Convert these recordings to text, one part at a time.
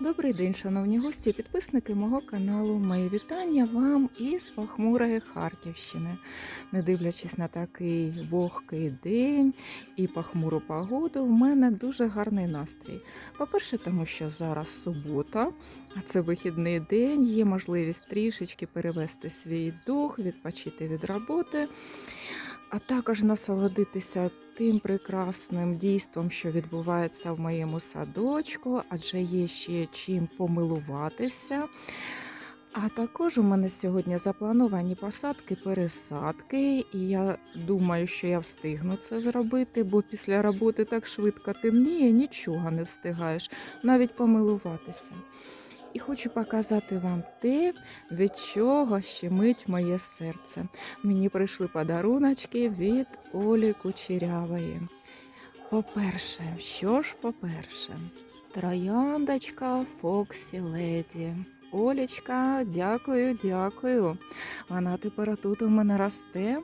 Добрий день, шановні гості, підписники мого каналу. Мої вітання вам із похмурої Харківщини. Не дивлячись на такий вогкий день і похмуру погоду, в мене дуже гарний настрій. По-перше, тому що зараз субота, а це вихідний день, є можливість трішечки перевести свій дух, відпочити від роботи. А також насолодитися тим прекрасним дійством, що відбувається в моєму садочку, адже є ще чим помилуватися. А також у мене сьогодні заплановані посадки, пересадки, і я думаю, що я встигну це зробити, бо після роботи так швидко темніє, нічого не встигаєш, навіть помилуватися. І хочу показати вам те, від чого щемить моє серце. Мені прийшли подаруночки від Олі Кучерявої. По-перше, що ж по-перше, трояндочка Фоксі Леді. Олічка, дякую, дякую. Вона тепер тут у мене росте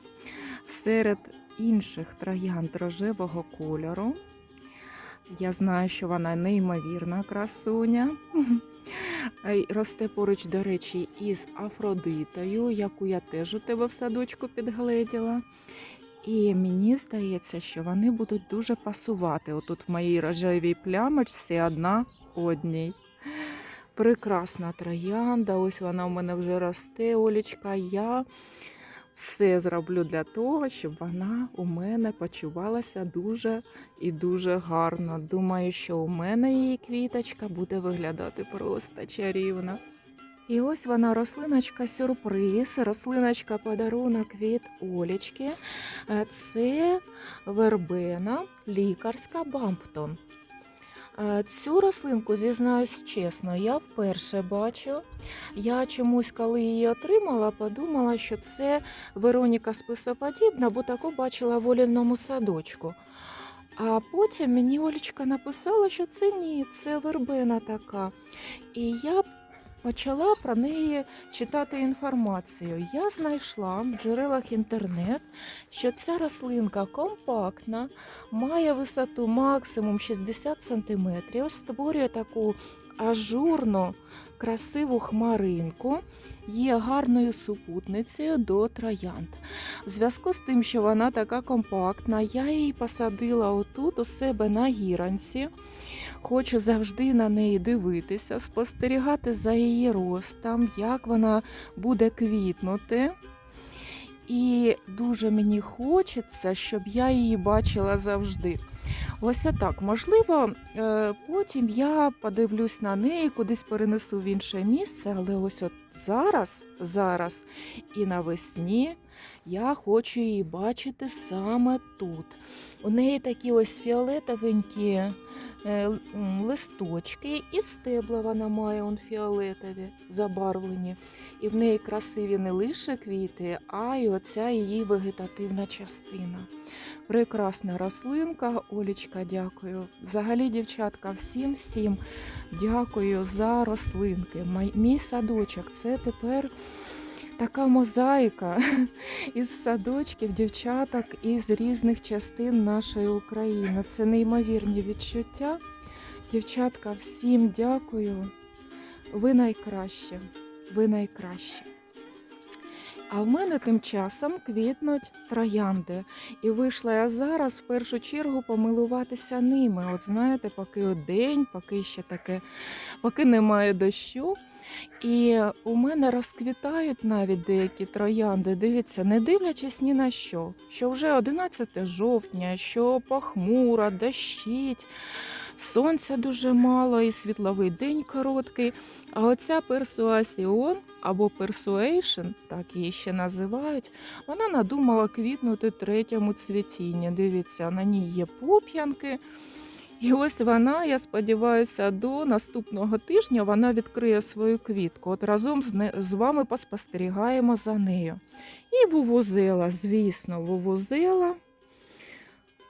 серед інших троянд рожевого кольору. Я знаю, що вона неймовірна красуня. Росте поруч, до речі, із Афродитою, яку я теж у тебе в садочку підгледіла. І мені здається, що вони будуть дуже пасувати. Отут в моїй рожевій плямочці одна одній. Прекрасна троянда, ось вона у мене вже росте, Олічка. Я все зроблю для того, щоб вона у мене почувалася дуже і дуже гарно. Думаю, що у мене її квіточка буде виглядати просто чарівно. І ось вона рослиночка сюрприз, рослиночка подарунок від Олічки. Е, Це вербена лікарська Бамптон. Е, Цю рослинку, зізнаюсь чесно, я вперше бачу. Я чомусь, коли її отримала, подумала, що це Вероніка списоподібна, бо таку бачила в Оліному садочку. А потім мені Олічка написала, що це ні, це вербена така. І я почала про неї читати інформацію. Я знайшла в джерелах інтернет, що ця рослинка компактна, має висоту максимум 60 см, створює таку ажурну, красиву хмаринку, є гарною супутницею до троянд. В зв'язку з тим, що вона така компактна, я її посадила отут у себе на гіранці. Хочу завжди на неї дивитися, спостерігати за її ростом, як вона буде квітнути. І дуже мені хочеться, щоб я її бачила завжди. Ось так. Можливо, е, потім я подивлюсь на неї, кудись перенесу в інше місце, але ось от зараз, зараз і навесні я хочу її бачити саме тут. У неї такі ось фіолетовенькі листочки, і стебла вона має он фіолетові забарвлені. І в неї красиві не лише квіти, а й оця її вегетативна частина. Прекрасна рослинка, Олічка, дякую. Взагалі, дівчатка, всім всім дякую за рослинки. Мій садочок це тепер така мозаїка із садочків дівчаток із різних частин нашої України. Це неймовірні відчуття. Дівчатка, всім дякую. Ви найкраще. Ви найкраще. А в мене тим часом квітнуть троянди. І вийшла я зараз в першу чергу помилуватися ними. От знаєте, поки день, поки ще таке, поки немає дощу. І у мене розквітають навіть деякі троянди. Дивіться, не дивлячись ні на що, що вже 11 жовтня, що похмуро, дощить, сонця дуже мало і світловий день короткий. А оця персуасіон або персуейшн, так її ще називають, вона надумала квітнути третьому цвітінні. Дивіться, на ній є пуп'янки. І ось вона, я сподіваюся, до наступного тижня вона відкриє свою квітку. От разом з, вами поспостерігаємо за нею. І вувузела, звісно, вувузела.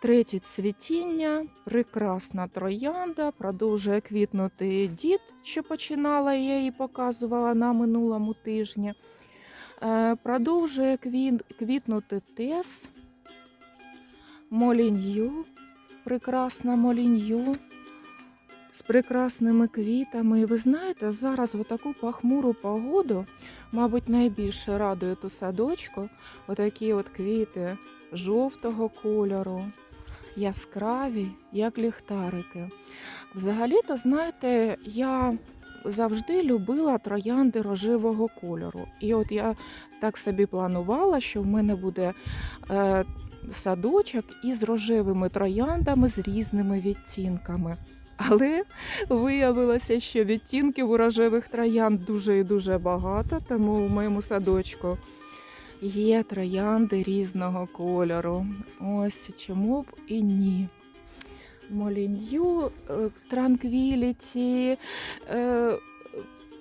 Третє цвітіння, прекрасна троянда, продовжує квітнути дід, що починала, я її показувала на минулому тижні. Е, Продовжує квітнути тес, молінью, прекрасна молінью. з прекрасними квітами. І ви знаєте, зараз в таку пахмуру погоду, мабуть, найбільше радує ту садочку, отакі от квіти жовтого кольору, яскраві, як ліхтарики. Взагалі-то, знаєте, я завжди любила троянди рожевого кольору. І от я так собі планувала, що в мене буде е, садочок із рожевими трояндами з різними відтінками. Але виявилося, що відтінків у рожевих троянд дуже і дуже багато, тому в моєму садочку є троянди різного кольору. Ось чому б і ні. Молінью, Транквіліті,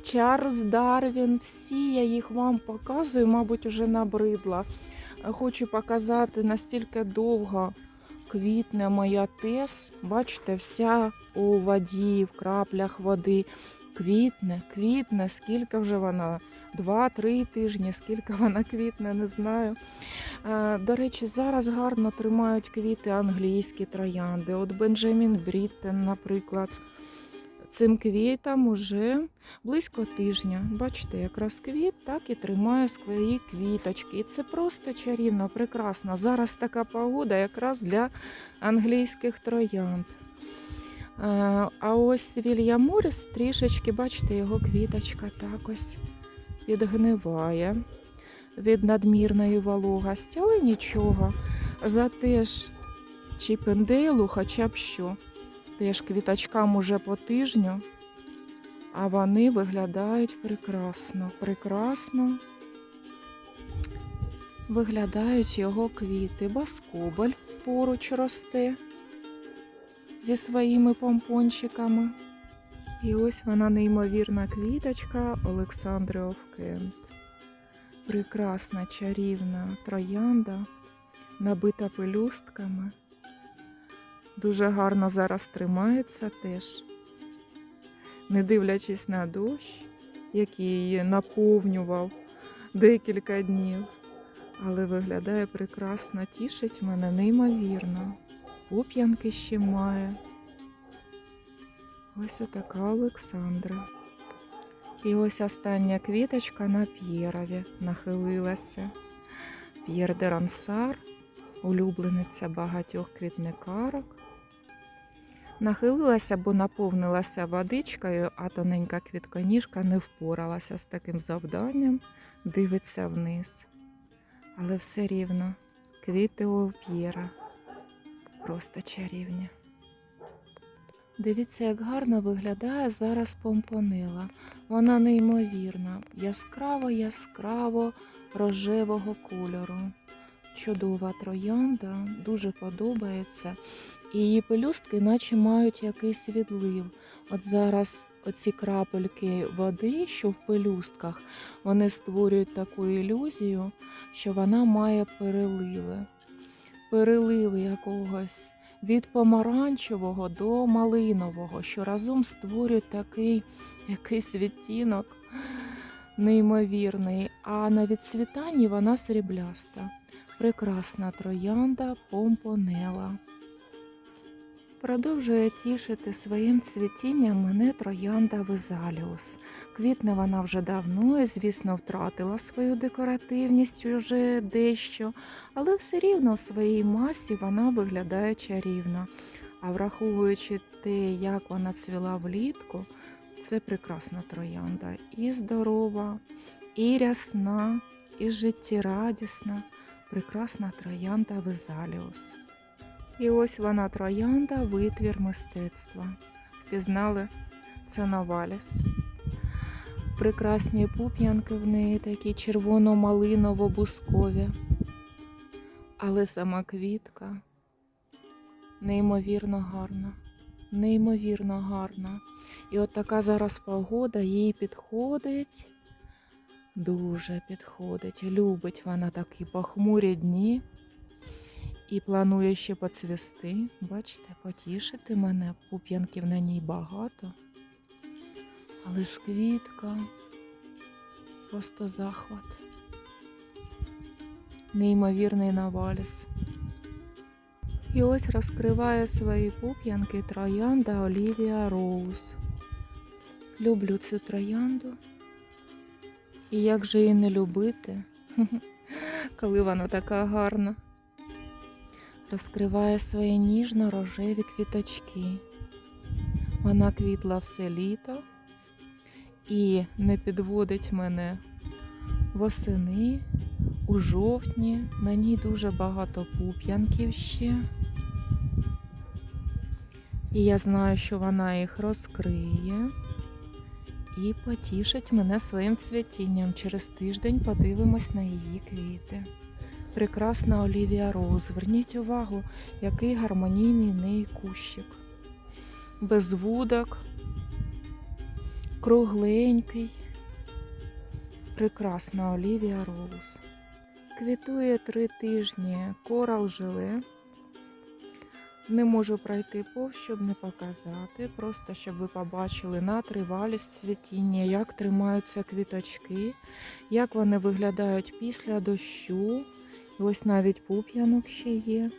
Чарльз Дарвін, всі я їх вам показую, мабуть, уже набридла. Хочу показати настільки довго квітне моя тес. Бачите, вся у воді, в краплях води. Квітне, квітне, скільки вже вона? Два-три тижні, скільки вона квітне, не знаю. До речі, зараз гарно тримають квіти англійські троянди. От Бенджамін Бріттен, наприклад. Цим квітам уже близько тижня. Бачите, якраз квіт так і тримає свої квіточки. І це просто чарівно, прекрасно. Зараз така погода якраз для англійських троянд. Е, А ось Вільям Моріс трішечки, бачите, його квіточка так ось підгниває від надмірної вологості, але нічого. Зате ж Чіпендейлу хоча б що. Теж квіточкам уже по тижню, а вони виглядають прекрасно, прекрасно виглядають його квіти. Баскобаль поруч росте зі своїми помпончиками. І ось вона неймовірна квіточка Олександри Овкент. Прекрасна чарівна троянда, набита пелюстками. Дуже гарно зараз тримається теж, не дивлячись на дощ, який наповнював декілька днів. Але виглядає прекрасно, тішить мене неймовірно. Пуп'янки ще має. Ось отака Олександра. І ось остання квіточка на П'єрові нахилилася. П'єр де Рансар, улюблениця багатьох квітникарок. Нахилилася, бо наповнилася водичкою, а тоненька квітконіжка не впоралася з таким завданням, дивиться вниз. Але все рівно квіти у П'єра просто чарівні. Дивіться, як гарно виглядає зараз помпонила. Вона неймовірна, яскраво, яскраво рожевого кольору. Чудова троянда, дуже подобається. І її пелюстки наче мають якийсь відлив. От зараз оці крапельки води, що в пелюстках, вони створюють таку ілюзію, що вона має переливи. Переливи якогось від помаранчевого до малинового, що разом створюють такий якийсь відтінок неймовірний. А на відцвітанні вона срібляста. Прекрасна троянда помпонела. Продовжує тішити своїм цвітінням мене троянда Везаліус. Квітне вона вже давно і, звісно, втратила свою декоративність уже дещо, але все рівно в своїй масі вона виглядає чарівно. А враховуючи те, як вона цвіла влітку, це прекрасна троянда. І здорова, і рясна, і життєрадісна. Прекрасна троянда Везаліус. І ось вона троянда, витвір мистецтва. Впізнали це Новаліс. Прекрасні пуп'янки в неї такі червоно-малиново-бускові. Але сама квітка неймовірно гарна, неймовірно гарна. І от така зараз погода їй підходить, дуже підходить. Любить вона такі похмурі дні і планує ще поцвісти. Бачите, потішити мене, пуп'янків на ній багато. Але ж квітка, просто захват. Неймовірний наваліс. І ось розкриває свої пуп'янки троянда Олівія Роуз. Люблю цю троянду. І як же її не любити, коли вона така гарна. Розкриває свої ніжно-рожеві квіточки. Вона квітла все літо і не підводить мене восени, у жовтні. На ній дуже багато пуп'янків ще. І я знаю, що вона їх розкриє і потішить мене своїм цвітінням. Через тиждень подивимось на її квіти. Прекрасна Олівія Роуз. Зверніть увагу, який гармонійний в неї кущик. Без вудок, кругленький. Прекрасна Олівія Роуз. Квітує три тижні корал жиле. Не можу пройти повз, щоб не показати, просто щоб ви побачили на тривалість цвітіння, як тримаються квіточки, як вони виглядають після дощу. Ось навіть пуп'янок ще є.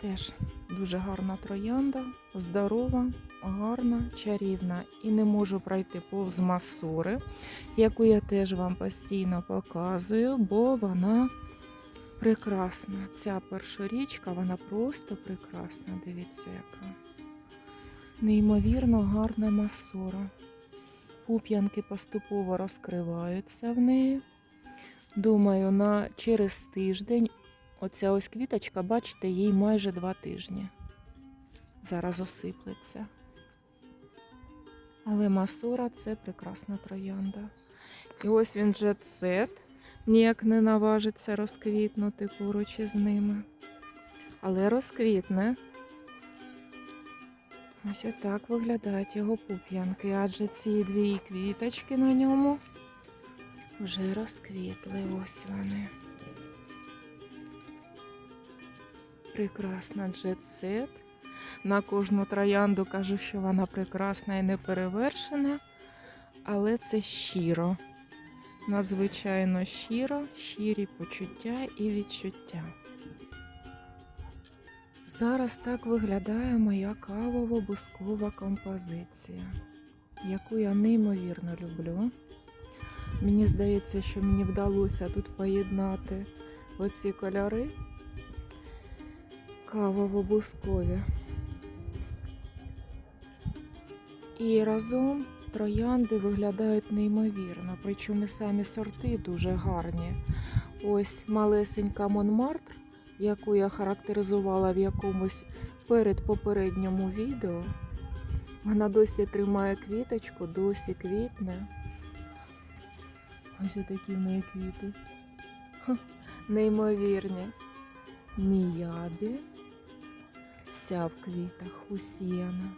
Теж дуже гарна троянда, здорова, гарна, чарівна. І не можу пройти повз масури, яку я теж вам постійно показую, бо вона прекрасна. Ця першорічка, вона просто прекрасна. Дивіться, яка. Неймовірно гарна масура. Пуп'янки поступово розкриваються в неї. Думаю, на через тиждень оця ось квіточка, бачите, їй майже два тижні. Зараз осиплеться. Але масура це прекрасна троянда. І ось він джетсет ніяк не наважиться розквітнути поруч із ними. Але розквітне. Ось отак виглядають його пуп'янки, адже ці дві квіточки на ньому вже розквітли. Ось вони. Прекрасна джетсет. На кожну троянду кажу, що вона прекрасна і неперевершена, але це щиро. Надзвичайно щиро, щирі почуття і відчуття. Зараз так виглядає моя кавово-бускова композиція, яку я неймовірно люблю. Мені здається, що мені вдалося тут поєднати оці кольори кавово-бускові. І разом троянди виглядають неймовірно, причому самі сорти дуже гарні. Ось малесенька Монмартр, яку я характеризувала в якомусь передпопередньому відео. Вона досі тримає квіточку, досі квітне. Ось такі в неї квіти. Ха, Неймовірні. Міябі. Вся в квітах усіяна.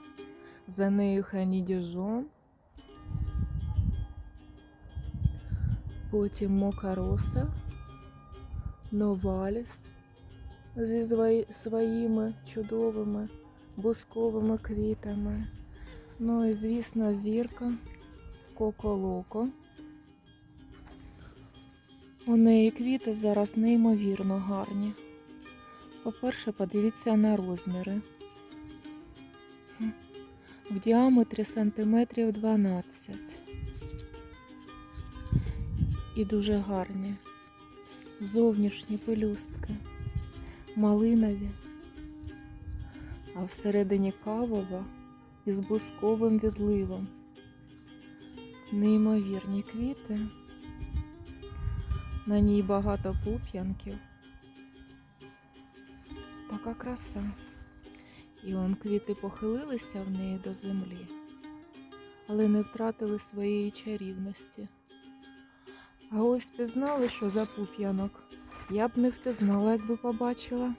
За нею ханідіжон. Потім Мокароса, Новаліс зі своїми чудовими бусковими квітами. Ну і, звісно, зірка Коко-Локо. У неї квіти зараз неймовірно гарні. По-перше, подивіться на розміри. В діаметрі сантиметрів 12. І дуже гарні. Зовнішні пелюстки, малинові, а всередині кавова із бусковим відливом. Неймовірні квіти. На ній багато пуп'янків. Така краса. І он квіти похилилися в неї до землі, але не втратили своєї чарівності. А ось пізнали, що за пуп'янок. Я б не впізнала, якби побачила.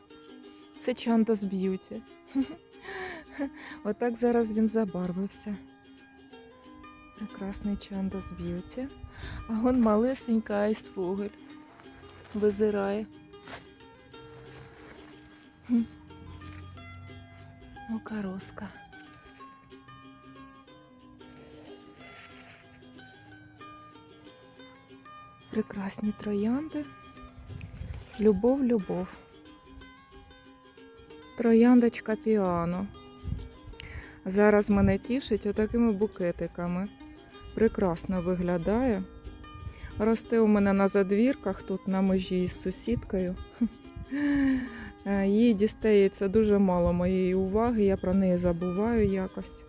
Це Чандас Б'юті. Отак зараз він забарвився. Прекрасний Чандас Б'юті. А он малесенька айсфогель визирає. Окароска. Прекрасні троянди. Любов, любов. Трояндочка піано. Зараз мене тішить отакими букетиками. Прекрасно виглядає. Росте у мене на задвірках, тут на межі із сусідкою. Е, Їй дістається дуже мало моєї уваги, я про неї забуваю якось.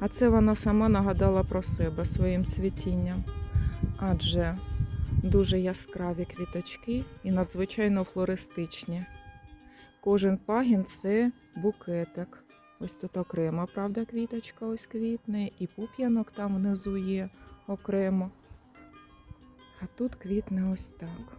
А це вона сама нагадала про себе своїм цвітінням. Адже дуже яскраві квіточки і надзвичайно флористичні. Кожен пагін це букетик. Ось тут окрема, правда, квіточка ось квітне, і пуп'янок там внизу є окремо. А тут квітне ось так.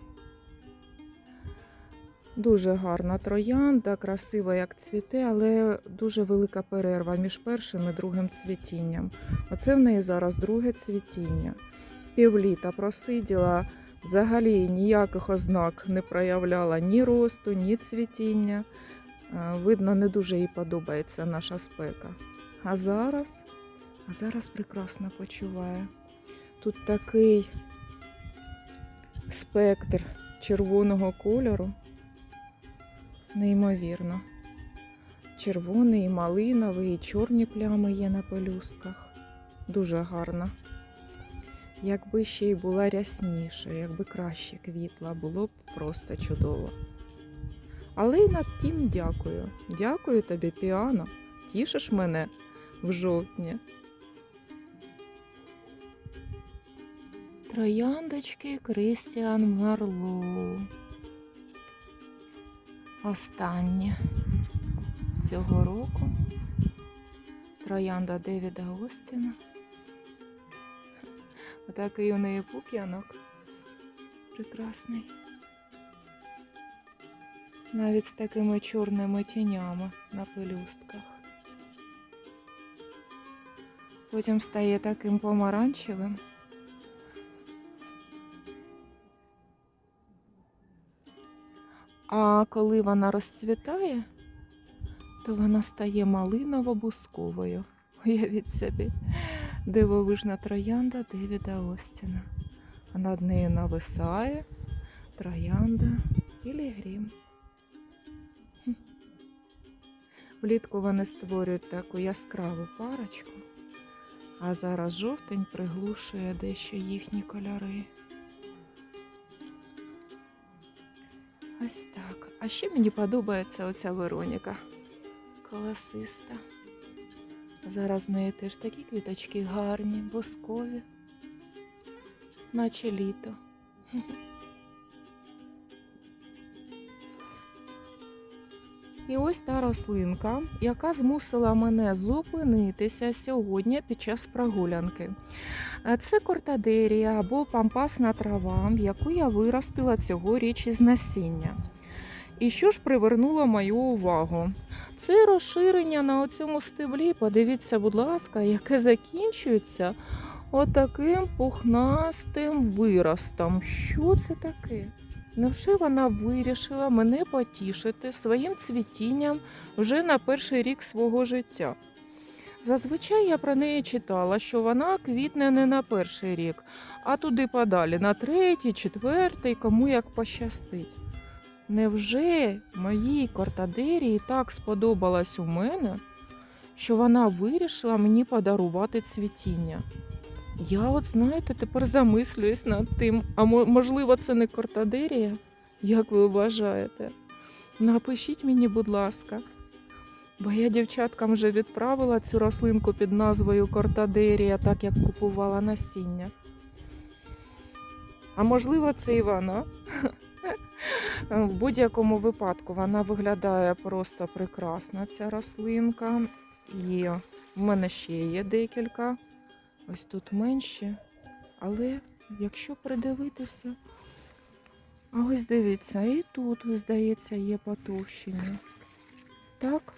Дуже гарна троянда, красива, як цвіте, але дуже велика перерва між першим і другим цвітінням. Оце в неї зараз друге цвітіння. Півліта просиділа, взагалі ніяких ознак не проявляла ні росту, ні цвітіння. Е, Видно, не дуже їй подобається наша спека. А зараз, а зараз прекрасно почуває. Тут такий спектр червоного кольору. Неймовірно. Червоний, і малиновий, і чорні плями є на пелюстках. Дуже гарно. Якби ще й була рясніша, якби краще квітла, було б просто чудово. Але й над тим дякую. Дякую тобі, піано. Тішиш мене в жовтні. Трояндочки Крістіан Марлоу. Останнє цього року. Троянда Девіда Остіна. Отакий у неї пуп'янок. Прекрасний. Навіть з такими чорними тінями на пелюстках. Потім стає таким помаранчевим. А коли вона розцвітає, то вона стає малиново-бусковою. Уявіть собі, дивовижна троянда Девіда Остіна. А над нею нависає троянда Пілігрім. Влітку вони створюють таку яскраву парочку, а зараз жовтень приглушує дещо їхні кольори. Ось так. А ще мені подобається оця Вероніка. Колосиста. Зараз в неї теж такі квіточки гарні, боскові, наче літо. І ось та рослинка, яка змусила мене зупинитися сьогодні під час прогулянки. Е, Це кортадерія або пампасна трава, яку я виростила цьогоріч із насіння. І що ж привернуло мою увагу? Це розширення на цьому стеблі, подивіться, будь ласка, яке закінчується отаким пухнастим виростом. Що це таке? Невже вона вирішила мене потішити своїм цвітінням вже на перший рік свого життя? Зазвичай я про неї читала, що вона квітне не на перший рік, а туди подалі, на третій, четвертий, кому як пощастить. Невже моїй кортадерії так сподобалась у мене, що вона вирішила мені подарувати цвітіння? Я от, знаєте, тепер замислююсь над тим, а можливо, це не кортадерія? Як ви вважаєте? Напишіть мені, будь ласка. Бо я дівчаткам вже відправила цю рослинку під назвою Кортадерія, так як купувала насіння. А можливо, це і вона. В будь-якому випадку вона виглядає просто прекрасно, ця рослинка. І в мене ще є декілька. Ось тут менші. Але якщо придивитися, а ось дивіться, і тут, здається, є потовщення. Так?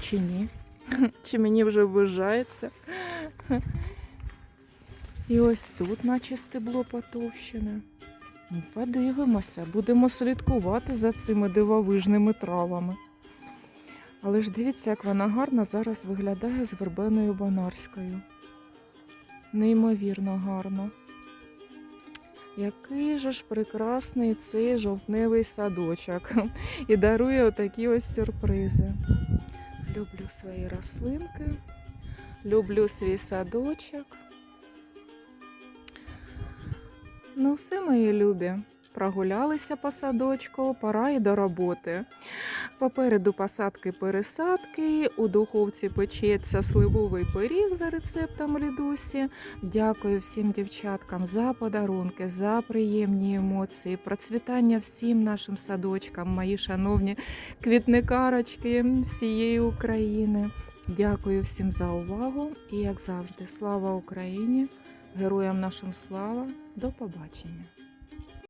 Чи ні? Чи мені вже вважається? І ось тут, наче стебло потовщене. Ну, Подивимося, будемо слідкувати за цими дивовижними травами. Але ж дивіться, як вона гарно зараз виглядає з вербеною бонарською. Неймовірно гарно. Який же ж прекрасний цей жовтневий садочок. І дарує отакі ось сюрпризи. Люблю свої рослинки, люблю свій садочок. Ну, все, мої любі. Прогулялися по садочку, пора і до роботи. Попереду посадки-пересадки, у духовці печеться сливовий пиріг за рецептом Лідусі. Дякую всім дівчаткам за подарунки, за приємні емоції, процвітання всім нашим садочкам, мої шановні квітникарочки всієї України. Дякую всім за увагу і, як завжди, слава Україні! Героям нашим слава! До побачення!